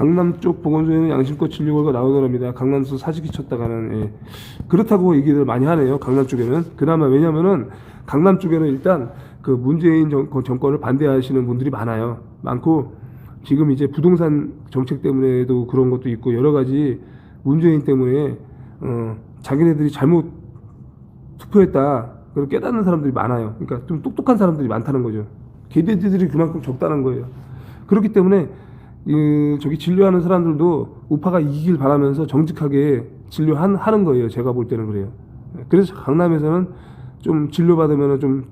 강남 쪽 보건소에는 양심껏 진료 결과 나오더랍니다. 강남서 사직이 쳤다가는 예. 그렇다고 얘기를 많이 하네요. 강남 쪽에는 그나마 왜냐면은 강남 쪽에는 일단 그 문재인 정, 그 정권을 반대하시는 분들이 많아요. 많고 지금 이제 부동산 정책 때문에도 그런 것도 있고 여러 가지 문재인 때문에 어, 자기네들이 잘못 투표했다. 그걸 깨닫는 사람들이 많아요. 그러니까 좀 똑똑한 사람들이 많다는 거죠. 개돼지들이 그만큼 적다는 거예요. 그렇기 때문에 이, 저기 진료하는 사람들도 우파가 이기길 바라면서 정직하게 진료하는 하는 거예요. 제가 볼 때는 그래요. 그래서 강남에서는 좀 진료받으면 좀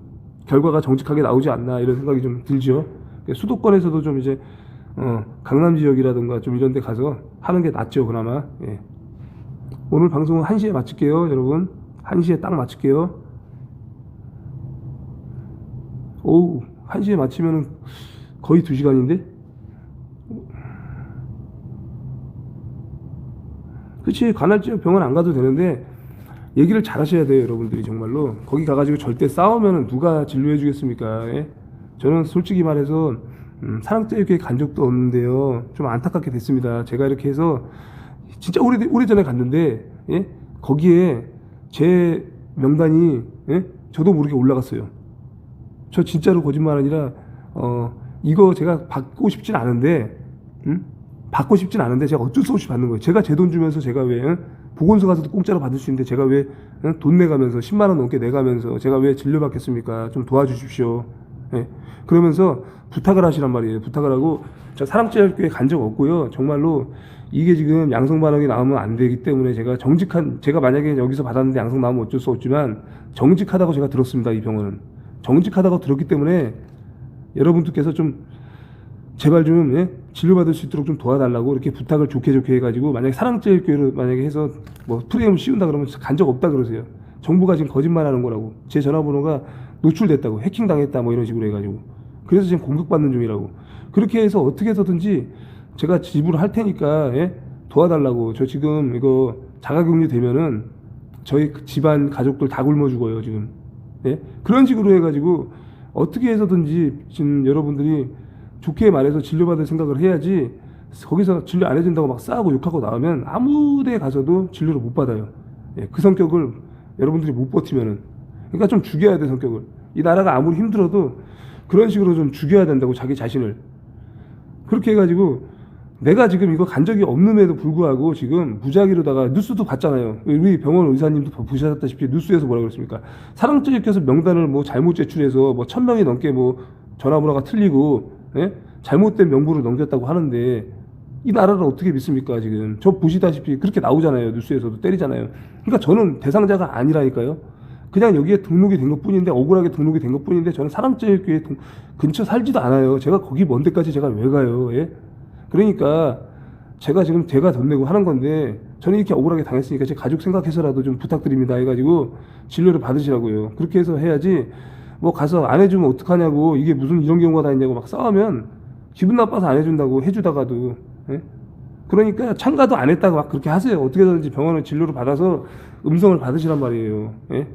결과가 정직하게 나오지 않나 이런 생각이 좀 들죠. 수도권에서도 좀 이제 어, 강남 지역이라든가 좀 이런 데 가서 하는 게 낫죠. 그나마. 예. 오늘 방송은 1시에 마칠게요. 여러분. 1시에 딱 마칠게요. 오우, 1시에 마치면 거의 2시간인데? 그치, 간헐적 병원 안 가도 되는데, 얘기를 잘 하셔야 돼요, 여러분들이 정말로. 거기 가가지고 절대 싸우면 누가 진료해 주겠습니까? 예? 저는 솔직히 말해서, 음, 사랑제일교회 간 적도 없는데요. 좀 안타깝게 됐습니다. 제가 이렇게 해서, 진짜 오래, 오래전에 갔는데, 예? 거기에 제 명단이, 예? 저도 모르게 올라갔어요. 저 진짜로 거짓말 아니라 어 이거 제가 받고 싶진 않은데 음? 받고 싶진 않은데 제가 어쩔 수 없이 받는 거예요. 제가 제 돈 주면서 제가 왜 응? 보건소 가서도 공짜로 받을 수 있는데 제가 왜 돈 내가면서 10만 원 넘게 내가면서 제가 왜 진료 받겠습니까? 좀 도와주십시오. 예. 그러면서 부탁을 하시란 말이에요. 부탁을 하고 저 사랑제일교회 간 적 없고요. 정말로 이게 지금 양성 반응이 나오면 안 되기 때문에 제가 정직한 제가 만약에 여기서 받았는데 양성 나오면 어쩔 수 없지만 정직하다고 제가 들었습니다. 이 병원은. 정직하다고 들었기 때문에 여러분들께서 좀 제발 좀 예? 진료받을 수 있도록 좀 도와달라고 이렇게 부탁을 좋게 좋게 해가지고 만약에 사랑제일교회로 만약에 해서 뭐 프리미엄 씌운다 그러면 간 적 없다 그러세요. 정부가 지금 거짓말하는 거라고 제 전화번호가 노출됐다고 해킹 당했다 뭐 이런 식으로 해가지고 그래서 지금 공격받는 중이라고 그렇게 해서 어떻게 해서든지 제가 지불할 테니까 예? 도와달라고 저 지금 이거 자가격리 되면은 저희 집안 가족들 다 굶어 죽어요 지금 예? 그런 식으로 해가지고 어떻게 해서든지 지금 여러분들이 좋게 말해서 진료받을 생각을 해야지 거기서 진료 안 해준다고 막 싸우고 욕하고 나오면 아무 데 가서도 진료를 못 받아요. 예, 그 성격을 여러분들이 못 버티면은 그러니까 좀 죽여야 돼 성격을 이 나라가 아무리 힘들어도 그런 식으로 좀 죽여야 된다고 자기 자신을 그렇게 해가지고 내가 지금 이거 간 적이 없음에도 불구하고 지금 무작위로다가 뉴스도 봤잖아요. 우리 병원 의사님도 보셨다시피 뉴스에서 뭐라 그랬습니까? 사랑제일께서 명단을 뭐 잘못 제출해서 뭐 천 명이 넘게 뭐 전화번호가 틀리고 예? 잘못된 명부를 넘겼다고 하는데 이 나라를 어떻게 믿습니까 지금? 저 보시다시피 그렇게 나오잖아요 뉴스에서도 때리잖아요. 그러니까 저는 대상자가 아니라니까요. 그냥 여기에 등록이 된 것뿐인데 억울하게 등록이 된 것뿐인데 저는 사랑제일교회 동- 근처 살지도 않아요. 제가 거기 먼 데까지 제가 왜 가요? 예? 그러니까 제가 지금 제가 돈 내고 하는 건데 저는 이렇게 억울하게 당했으니까 제 가족 생각해서라도 좀 부탁드립니다 해가지고 진료를 받으시라고요. 그렇게 해서 해야지 뭐 가서 안 해주면 어떡하냐고 이게 무슨 이런 경우가 다 있냐고 막 싸우면 기분 나빠서 안 해준다고 해주다가도 예? 그러니까 참가도 안 했다고 막 그렇게 하세요. 어떻게든지 병원을 진료를 받아서 음성을 받으시란 말이에요. 예?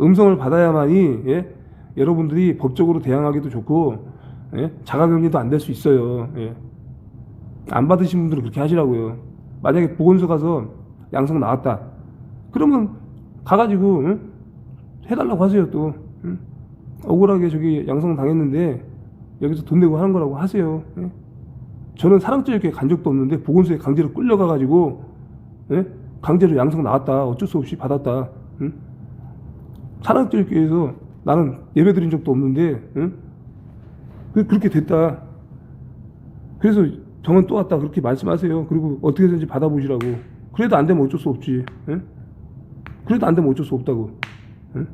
음성을 받아야만이 예? 여러분들이 법적으로 대항하기도 좋고 예? 자가격리도 안 될 수 있어요. 예? 안 받으신 분들은 그렇게 하시라고요. 만약에 보건소 가서 양성 나왔다. 그러면 가가지고 응? 해달라고 하세요 또. 응? 억울하게 저기 양성 당했는데 여기서 돈 내고 하는 거라고 하세요. 예? 저는 사랑제일교회 간 적도 없는데 보건소에 강제로 끌려가가지고 예? 강제로 양성 나왔다. 어쩔 수 없이 받았다. 응? 사랑제일교회에서 나는 예배 드린 적도 없는데 응? 그- 그렇게 됐다. 그래서 병원 또 왔다 그렇게 말씀하세요. 그리고 어떻게든지 받아보시라고. 그래도 안 되면 어쩔 수 없지. 예? 그래도 안 되면 어쩔 수 없다고. 예?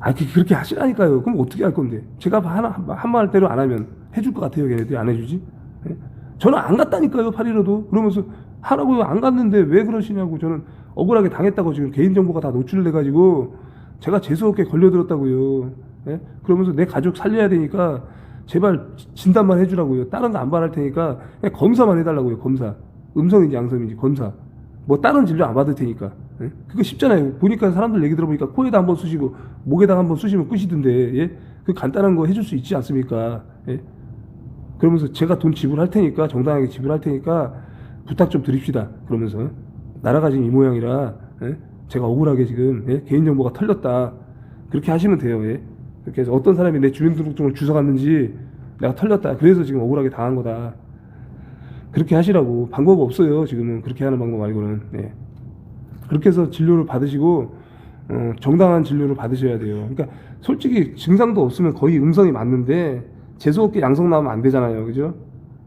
아, 그- 그렇게 하시라니까요. 그럼 어떻게 할 건데? 제가 하나, 한 말대로 안 하면 해줄 것 같아요, 걔네들이 안 해주지? 예? 저는 안 갔다니까요, 파리로도. 그러면서 하라고 안 갔는데 왜 그러시냐고 저는 억울하게 당했다고 지금 개인정보가 다 노출돼 가지고 제가 재수없게 걸려들었다고요. 예? 그러면서 내 가족 살려야 되니까 제발 진단만 해주라고요. 다른 거안 받을 테니까 검사만 해달라고요, 검사. 음성인지 양성인지 검사. 뭐 다른 진료 안 받을 테니까. 예? 그거 쉽잖아요. 보니까 사람들 얘기 들어보니까 코에다 한번 쑤시고 목에다 한번 쑤시면 끝이던데, 예? 그 간단한 거 해줄 수 있지 않습니까? 예? 그러면서 제가 돈 지불할 테니까 정당하게 지불할 테니까 부탁 좀 드립시다. 그러면서 나라가 지금 이 모양이라 예? 제가 억울하게 지금 예? 개인정보가 털렸다. 그렇게 하시면 돼요. 예? 그렇게 해서 어떤 사람이 내 주민등록증을 주워갔는지 내가 털렸다. 그래서 지금 억울하게 당한 거다. 그렇게 하시라고 방법 없어요. 지금은 그렇게 하는 방법 말고는. 예. 그렇게 해서 진료를 받으시고 어, 정당한 진료를 받으셔야 돼요. 그러니까 솔직히 증상도 없으면 거의 음성이 맞는데 재수 없게 양성 나오면 안 되잖아요, 그죠?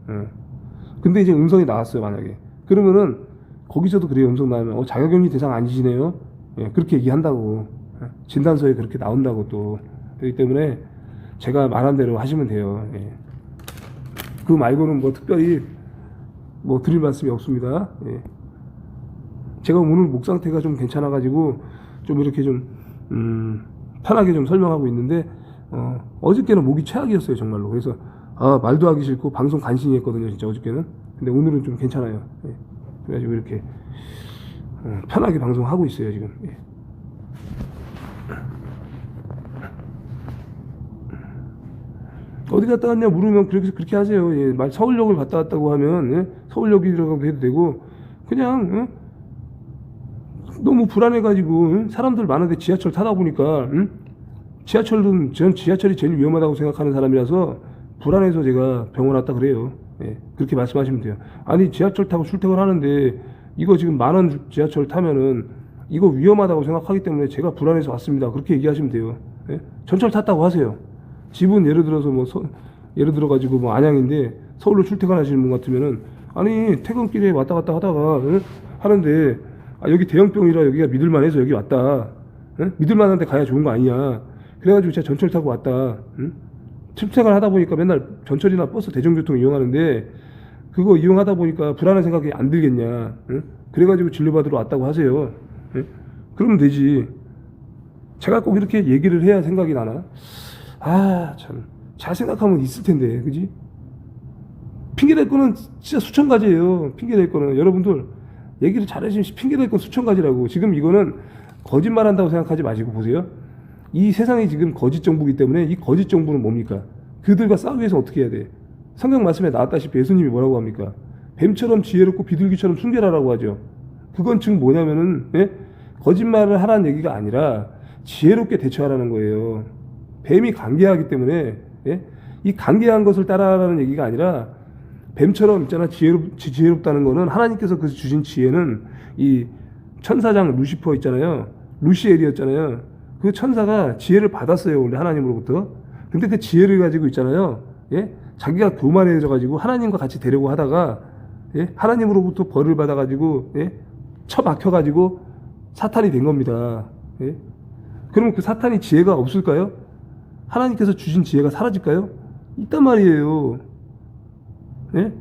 어. 근데 이제 음성이 나왔어요, 만약에 그러면은 거기서도 그래요, 음성 나오면 어, 자가격리 대상 아니시네요. 예, 그렇게 얘기한다고 예, 진단서에 그렇게 나온다고 또 그렇기 때문에 제가 말한 대로 하시면 돼요. 예. 그 말고는 뭐 특별히 뭐 드릴 말씀이 없습니다. 예. 제가 오늘 목 상태가 좀 괜찮아가지고 좀 이렇게 좀 음, 편하게 좀 설명하고 있는데 어, 어저께는 목이 최악이었어요 정말로 그래서 아, 말도 하기 싫고 방송 간신히 했거든요 진짜 어저께는 근데 오늘은 좀 괜찮아요 예. 그래가지고 이렇게 어, 편하게 방송하고 있어요 지금 예. 어디 갔다 왔냐 물으면 그렇게 그렇게 하세요. 예, 말 서울역을 갔다 왔다고 하면 예, 서울역이라고 해도 되고 그냥 어? 너무 불안해가지고 응? 사람들 많은데 지하철 타다 보니까 응? 지하철은 전 지하철이 제일 위험하다고 생각하는 사람이라서 불안해서 제가 병원 왔다 그래요. 예, 그렇게 말씀하시면 돼요. 아니 지하철 타고 출퇴근하는데 이거 지금 만원 지하철 타면은 이거 위험하다고 생각하기 때문에 제가 불안해서 왔습니다. 그렇게 얘기하시면 돼요. 예? 전철 탔다고 하세요. 집은 예를 들어서 뭐 서- 예를 들어 가지고 뭐 안양인데 서울로 출퇴근하시는 분 같으면은 아니 퇴근길에 왔다 갔다 하다가 응? 하는데 아 여기 대형병이라 여기가 믿을만해서 여기 왔다 응? 믿을만한데 가야 좋은 거 아니냐 그래가지고 제가 전철 타고 왔다 응? 출퇴근 하다 보니까 맨날 전철이나 버스 대중교통 이용하는데 그거 이용하다 보니까 불안한 생각이 안 들겠냐 응? 그래가지고 진료받으러 왔다고 하세요 응? 그러면 되지 제가 꼭 이렇게 얘기를 해야 생각이 나나? 아, 참. 잘 생각하면 있을 텐데, 그지? 핑계 댈 거는 진짜 수천 가지예요. 핑계 댈 거는. 여러분들, 얘기를 잘 해주시면 핑계 댈건 수천 가지라고. 지금 이거는 거짓말 한다고 생각하지 마시고 보세요. 이 세상이 지금 거짓 정부이기 때문에 이 거짓 정부는 뭡니까? 그들과 싸우기 위해서 어떻게 해야 돼? 성경 말씀에 나왔다시피 예수님이 뭐라고 합니까? 뱀처럼 지혜롭고 비둘기처럼 순결하라고 하죠. 그건 즉 뭐냐면은 예? 거짓말을 하라는 얘기가 아니라 지혜롭게 대처하라는 거예요. 뱀이 간계하기 때문에 예? 이 간계한 것을 따라하라는 얘기가 아니라 뱀처럼 있잖아 지혜롭, 지- 지혜롭다는 거는 하나님께서 그 주신 지혜는 이 천사장 루시퍼 있잖아요. 루시엘이었잖아요. 그 천사가 지혜를 받았어요 원래 하나님으로부터. 근데 그 지혜를 가지고 있잖아요. 예? 자기가 교만해져 가지고 하나님과 같이 되려고 하다가 예? 하나님으로부터 벌을 받아 가지고 예? 처박혀 가지고 사탄이 된 겁니다. 예? 그러면 그 사탄이 지혜가 없을까요? 하나님께서 주신 지혜가 사라질까요? 있단 말이에요. 예?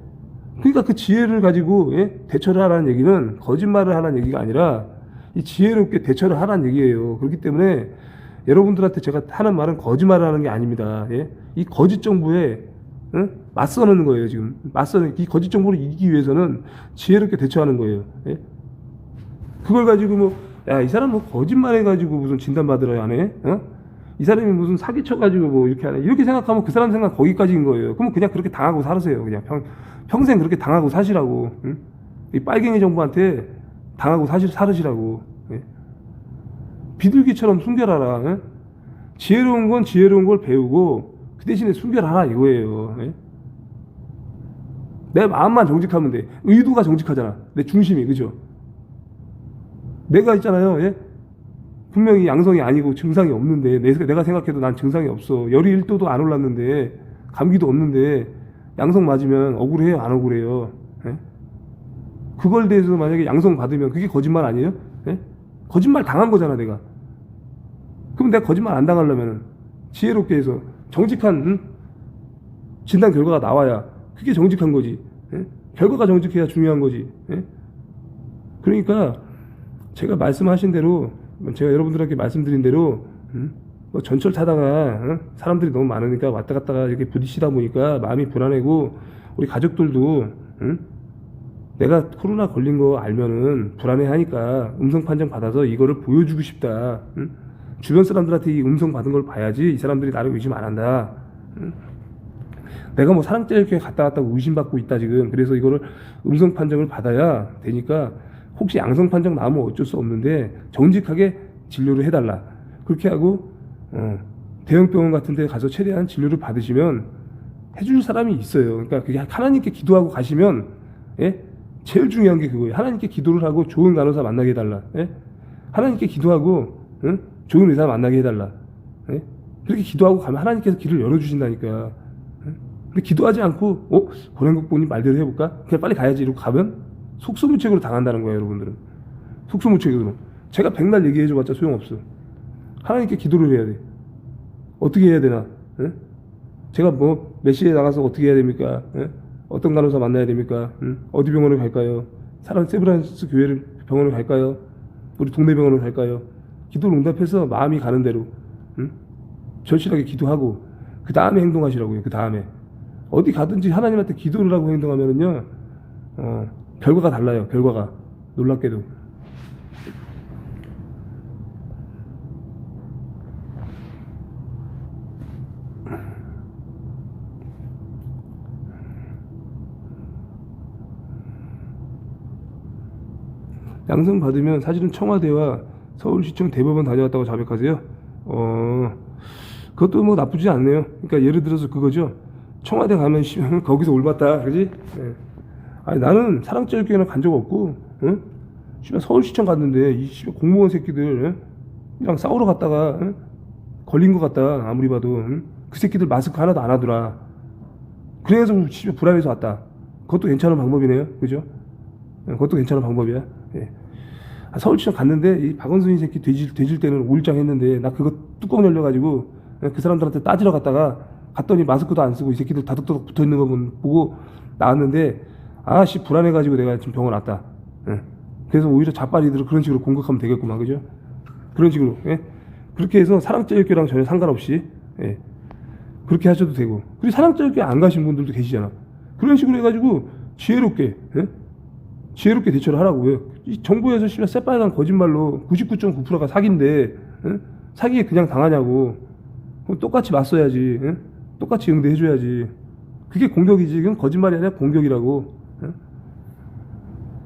그러니까 그 지혜를 가지고 예? 대처를 하라는 얘기는 거짓말을 하라는 얘기가 아니라 이 지혜롭게 대처를 하라는 얘기예요. 그렇기 때문에 여러분들한테 제가 하는 말은 거짓말을 하는 게 아닙니다. 예? 이 거짓 정부에 응? 맞서는 거예요. 지금 맞서는 이 거짓 정부를 이기기 위해서는 지혜롭게 대처하는 거예요. 예? 그걸 가지고 뭐, 야, 이 사람 뭐 거짓말 해가지고 무슨 진단받으러 안 해? 어? 이 사람이 무슨 사기쳐가지고 뭐 이렇게 하네. 이렇게 생각하면 그 사람 생각 거기까지인 거예요. 그러면 그냥 그렇게 당하고 살으세요. 그냥 평, 평생 그렇게 당하고 사시라고. 응? 이 빨갱이 정부한테 당하고 사시, 살으시라고. 예? 비둘기처럼 순결하라. 예? 지혜로운 건 지혜로운 걸 배우고 그 대신에 순결하라 이거예요. 예? 내 마음만 정직하면 돼. 의도가 정직하잖아. 내 중심이 그죠? 내가 있잖아요. 예? 분명히 양성이 아니고 증상이 없는데 내, 내가 생각해도 난 증상이 없어. 열이 1도도 안 올랐는데 감기도 없는데 양성 맞으면 억울해요? 안 억울해요? 예? 그걸 대해서 만약에 양성 받으면 그게 거짓말 아니에요? 예? 거짓말 당한 거잖아 내가. 그럼 내가 거짓말 안 당하려면 지혜롭게 해서 정직한 응? 진단 결과가 나와야 그게 정직한 거지. 예? 결과가 정직해야 중요한 거지. 예? 그러니까 제가 말씀하신 대로 제가 여러분들에게 말씀드린 대로 음? 뭐 전철 타다가 어? 사람들이 너무 많으니까 왔다 갔다가 이렇게 부딪히다 보니까 마음이 불안하고 우리 가족들도 음? 내가 코로나 걸린 거 알면은 불안해하니까 음성 판정 받아서 이거를 보여주고 싶다. 음? 주변 사람들한테 이 음성 받은 걸 봐야지 이 사람들이 나를 의심 안 한다. 음? 내가 뭐 사랑제일교회 갔다 왔다고 의심받고 있다 지금 그래서 이거를 음성 판정을 받아야 되니까 혹시 양성 판정 나오면 어쩔 수 없는데 정직하게 진료를 해달라 그렇게 하고 어, 대형 병원 같은 데 가서 최대한 진료를 받으시면 해줄 사람이 있어요 그러니까 그게 하나님께 기도하고 가시면 예? 제일 중요한 게 그거예요 하나님께 기도를 하고 좋은 간호사 만나게 해달라 예? 하나님께 기도하고 응? 좋은 의사 만나게 해달라 예? 그렇게 기도하고 가면 하나님께서 길을 열어주신다니까 응? 근데 기도하지 않고 어? 고랭국 본인 말대로 해볼까? 그냥 빨리 가야지 이러고 가면 속수무책으로 당한다는 거예요 여러분들은. 속수무책으로. 제가 백날 얘기해줘봤자 소용없어. 하나님께 기도를 해야 돼. 어떻게 해야 되나? 응? 제가 뭐몇 시에 나가서 어떻게 해야 됩니까? 응? 어떤 간호사 만나야 됩니까? 응? 어디 병원을 갈까요? 사랑 세브란스 교회를 병원을 갈까요? 우리 동네 병원을 갈까요? 기도를 응답해서 마음이 가는 대로 응? 절실하게 기도하고 그 다음에 행동하시라고요 그 다음에. 어디 가든지 하나님한테 기도를 하고 행동하면은요 어, 결과가 달라요 결과가 놀랍게도 양성 받으면 사실은 청와대와 서울시청 대법원 다녀왔다고 자백하세요. 어, 그것도 뭐 나쁘지 않네요. 그러니까 예를 들어서 그거죠. 청와대 가면 씨, 거기서 올봤다, 그지? 예. 아니 나는 사랑제일교회는 간 적 없고, 응? 씨발 서울시청 갔는데 이 씨발 공무원 새끼들 응? 이랑 싸우러 갔다가 응? 걸린 것 같다 아무리 봐도 응? 그 새끼들 마스크 하나도 안 하더라. 그래서 씨발 불안해서 왔다. 그것도 괜찮은 방법이네요, 그죠? 예, 그것도 괜찮은 방법이야. 예. 아, 서울시청 갔는데 이 박원순 이 새끼 돼질, 돼질 때는 우울장 했는데 나 그거 뚜껑 열려가지고 예, 그 사람들한테 따지러 갔다가 갔더니 마스크도 안 쓰고 이 새끼들 다득다득 붙어 있는 거 본- 보고 나왔는데 아씨 불안해가지고 내가 지금 병원 왔다. 예. 그래서 오히려 자빠리들을 그런 식으로 공격하면 되겠구만 그죠? 그런 식으로 예? 그렇게 해서 사랑제일교랑 전혀 상관없이 예. 그렇게 하셔도 되고 그리고 사랑제일교 안 가신 분들도 계시잖아. 그런 식으로 해가지고 지혜롭게 예? 지혜롭게 대처를 하라고 왜? 이 정부에서 씨발 새빨간 거짓말로 99.9%가 사기인데 응? 사기에 그냥 당하냐고 그럼 똑같이 맞서야지 응? 똑같이 응대해줘야지 그게 공격이지 그건 거짓말이 아니라 공격이라고 응?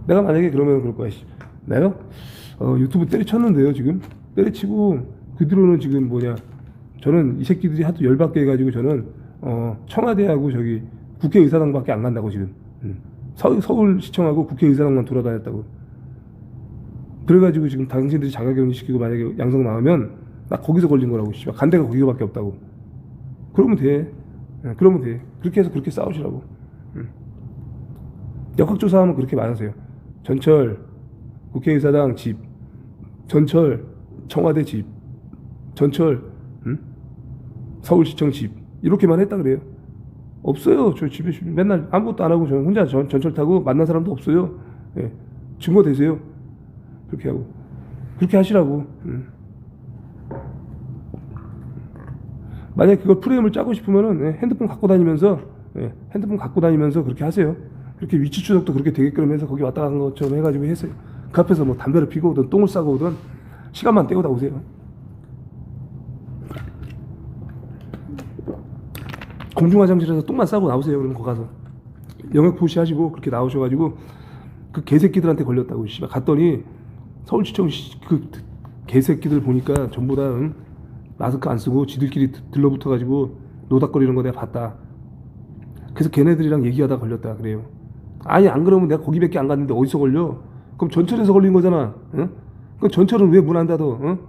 내가 만약에 그러면 그럴 거야 씨. 내가 어, 유튜브 때려쳤는데요 지금. 때려치고 그 뒤로는 지금 뭐냐. 저는 이 새끼들이 하도 열받게 해가지고 저는 어, 청와대하고 저기 국회의사당밖에 안 간다고 지금. 음. 서, 서울시청하고 국회의사당만 돌아다녔다고. 그래가지고 지금 당신들이 자가격리 시키고 만약에 양성 나오면 나 거기서 걸린 거라고 씨발. 간 데가 거기밖에 없다고. 그러면 돼. 예, 그러면 돼. 그렇게 해서 그렇게 싸우시라고. 음. 역학조사하면 그렇게 말하세요. 전철 국회의사당 집 전철 청와대 집 전철 음? 서울시청 집. 이렇게만 했다 그래요. 없어요. 저 집에 맨날 아무것도 안 하고 저 혼자 전, 전철 타고 만난 사람도 없어요. 예. 증거 되세요. 그렇게 하고. 그렇게 하시라고. 음. 만약 그걸 프레임을 짜고 싶으면은 예, 핸드폰 갖고 다니면서 예, 핸드폰 갖고 다니면서 그렇게 하세요 그렇게 위치 추적도 그렇게 되게끔 해서 거기 왔다 간 것처럼 해가지고 했어요 그 앞에서 뭐 담배를 피고 오든 똥을 싸고 오든 시간만 때우다 오세요 공중 화장실에서 똥만 싸고 나오세요 그러면 거기 가서 영역 표시하시고 그렇게 나오셔가지고 그 개새끼들한테 걸렸다고 씨발 갔더니 서울시청 씨- 그 개새끼들 보니까 전부 다 응? 마스크 안 쓰고 지들끼리 드- 들러붙어가지고 노닥거리는 거 내가 봤다. 그래서 걔네들이랑 얘기하다 걸렸다 그래요. 아니 안 그러면 내가 거기밖에 안 갔는데 어디서 걸려? 그럼 전철에서 걸린 거잖아. 응? 그 전철은 왜 문 안 닫어? 응?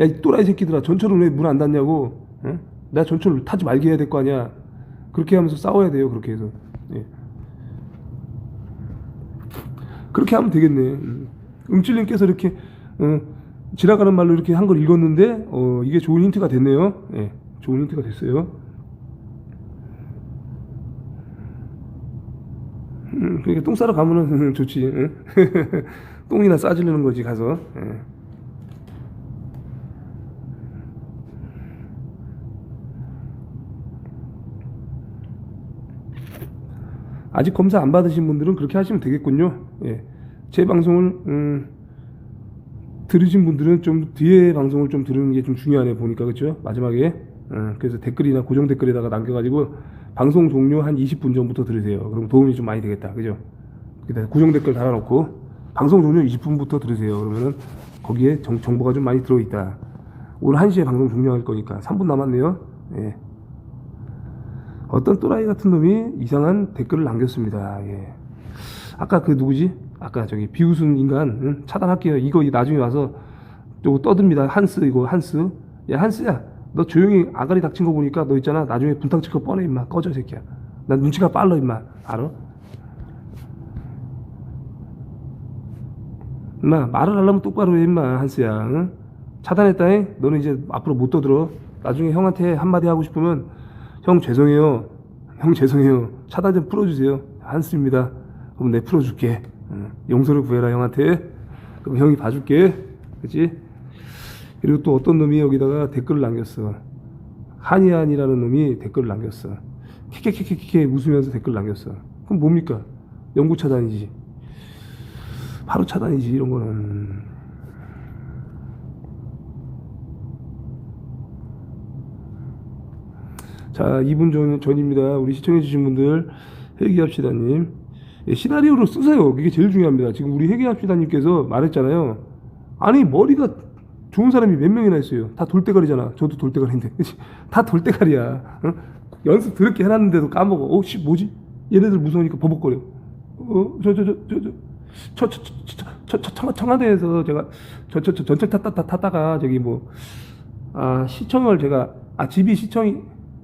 야 이 또라이 새끼들아 전철은 왜 문 안 닫냐고? 응? 내가 전철 타지 말게 해야 될 거 아니야. 그렇게 하면서 싸워야 돼요 그렇게 해서. 예. 그렇게 하면 되겠네. 음. 음칠님께서 이렇게 어, 지나가는 말로 이렇게 한 걸 읽었는데 어, 이게 좋은 힌트가 됐네요. 예, 좋은 힌트가 됐어요. 음, 그러니까 똥 싸러 가면은 좋지. 응? 똥이나 싸지르는 거지 가서. 예. 아직 검사 안 받으신 분들은 그렇게 하시면 되겠군요. 예. 제 방송을 음, 들으신 분들은 좀 뒤에 방송을 좀 들으는 게 좀 중요하네 보니까 그렇죠? 마지막에 어, 그래서 댓글이나 고정 댓글에다가 남겨가지고 방송 종료 한 20분 전부터 들으세요. 그럼 도움이 좀 많이 되겠다. 그죠? 그다음에 고정 댓글 달아놓고 방송 종료 20분부터 들으세요. 그러면은 거기에 정, 정보가 좀 많이 들어있다. 오늘 1시에 방송 종료할 거니까 3분 남았네요. 예. 어떤 또라이 같은 놈이 이상한 댓글을 남겼습니다. 예. 아까 그 누구지? 아까 저기 비웃은 인간 응? 차단할게요. 이거 나중에 와서 또 떠듭니다. 한스 이거 한스. 야 한스야, 너 조용히 아가리 닥친 거 보니까 너 있잖아. 나중에 분탕 칠거 뻔해 임마. 꺼져 이 새끼야. 난 눈치가 빨라 임마. 알아? 임마 말을 하려면 똑바로 해 임마 한스야. 응? 차단했다잉. 너는 이제 앞으로 못 떠들어. 나중에 형한테 한마디 하고 싶으면 형 죄송해요. 형 죄송해요. 차단 좀 풀어주세요. 한스입니다. 그럼 내 풀어줄게. 응. 용서를 구해라 형한테. 그럼 형이 봐줄게. 그치? 그리고 또 어떤 놈이 여기다가 댓글을 남겼어. 한이한이라는 놈이 댓글을 남겼어. 키케키케키케 웃으면서 댓글 남겼어. 그럼 뭡니까? 영구 차단이지. 바로 차단이지 이런 거는. 자, 2분 전, 전입니다. 우리 시청해주신 분들, 회개합시다님. 예, 시나리오를 쓰세요. 그게 제일 중요합니다. 지금 우리 회개합시다님께서 말했잖아요. 아니, 머리가 좋은 사람이 몇 명이나 있어요. 다 돌대가리잖아. 저도 돌대가리인데. 다 돌대가리야. 어? 연습 더럽게 해놨는데도 까먹어. 어, 씨, 뭐지? 얘네들 무서우니까 버벅거려. 어, 저, 저, 저, 저, 저. 저, 저, 저, 저, 저, 저, 청, 청와대에서 제가 저, 저, 저 전철 탔다, 탔다, 탔다가 저기 뭐, 아, 시청을 제가, 아, 집이 시청이,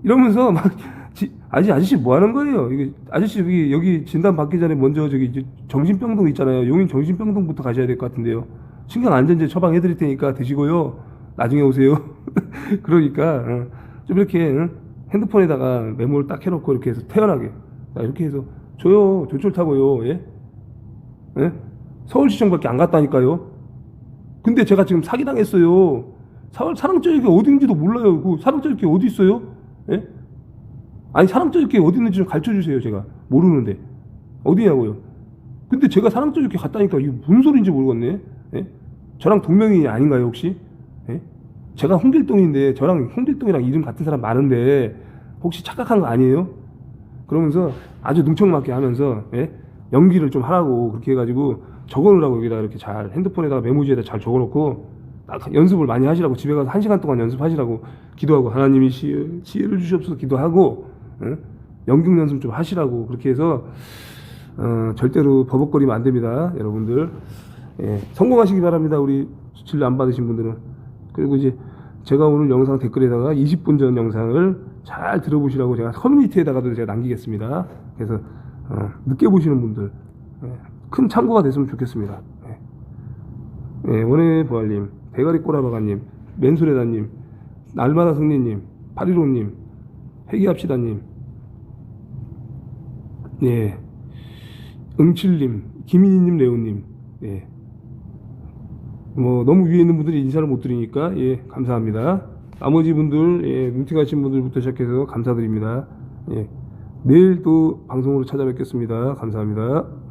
이러면서 막, 지, 아저씨, 아저씨 뭐 하는 거예요? 이게, 아저씨 여기, 여기 진단 받기 전에 먼저 저기 정신병동 있잖아요. 용인 정신병동부터 가셔야 될 것 같은데요. 신경 안 전제 처방해 드릴 테니까 드시고요. 나중에 오세요. 그러니까, 어, 좀 이렇게, 응? 핸드폰에다가 메모를 딱 해놓고 이렇게 해서 태연하게. 자, 이렇게 해서, 저요, 전철 타고요, 예? 예? 서울시청밖에 안 갔다니까요. 근데 제가 지금 사기당했어요. 사, 사랑절기 어딘지도 몰라요. 그 사랑절기 어디 있어요? 예? 아니 사랑절기 어디 있는지 좀 가르쳐 주세요. 제가 모르는데 어디냐고요. 근데 제가 사랑절기 갔다니까 이게 무슨 소리인지 모르겠네. 예? 저랑 동명이 아닌가요 혹시? 예? 제가 홍길동인데 저랑 홍길동이랑 이름 같은 사람 많은데 혹시 착각한 거 아니에요? 그러면서 아주 능청맞게 하면서 예? 연기를 좀 하라고 그렇게 해가지고 적어놓으라고 여기다 이렇게 잘 핸드폰에다가 메모지에다 잘 적어놓고 딱 연습을 많이 하시라고 집에 가서 한 시간 동안 연습하시라고 기도하고 하나님이 지혜, 지혜를 주시옵소서 기도하고 응? 연극 연습 좀 하시라고 그렇게 해서 어, 절대로 버벅거리면 안 됩니다 여러분들 예, 성공하시기 바랍니다 우리 진료 안 받으신 분들은 그리고 이제 제가 오늘 영상 댓글에다가 20분 전 영상을 잘 들어보시라고 제가 커뮤니티에다가도 제가 남기겠습니다 그래서 어, 늦게 보시는 분들 예, 큰 참고가 됐으면 좋겠습니다. 예. 예, 원의 부활님, 대가리 꼬라박아님, 맨소레다님, 날마다 승리님, 파리로님, 회개합시다님, 예, 응칠님, 김인희님, 레오님, 예. 뭐 너무 위에 있는 분들이 인사를 못 드리니까 예 감사합니다. 나머지 분들 예 눈티 가신 분들부터 시작해서 감사드립니다. 예 내일 또 방송으로 찾아뵙겠습니다. 감사합니다.